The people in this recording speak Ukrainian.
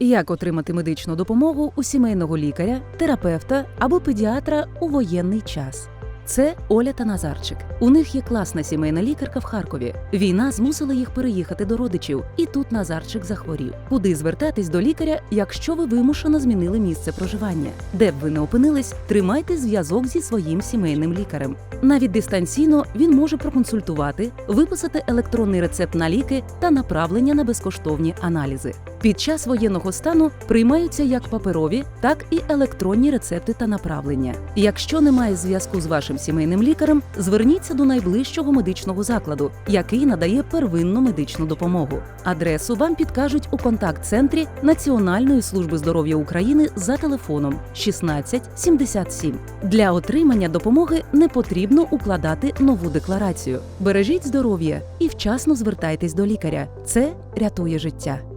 Як отримати медичну допомогу у сімейного лікаря, терапевта або педіатра у воєнний час? Це Оля та Назарчик. У них є класна сімейна лікарка в Харкові. Війна змусила їх переїхати до родичів, і тут Назарчик захворів. Куди звертатись до лікаря, якщо ви вимушено змінили місце проживання? Де б ви не опинились, тримайте зв'язок зі своїм сімейним лікарем. Навіть дистанційно він може проконсультувати, виписати електронний рецепт на ліки та направлення на безкоштовні аналізи. Під час воєнного стану приймаються як паперові, так і електронні рецепти та направлення. Якщо немає зв'язку з вашим сімейним лікарем, зверніться до найближчого медичного закладу, який надає первинну медичну допомогу. Адресу вам підкажуть у контакт-центрі Національної служби здоров'я України за телефоном 16 77. Для отримання допомоги не потрібно укладати нову декларацію. Бережіть здоров'я і вчасно звертайтесь до лікаря. Це рятує життя.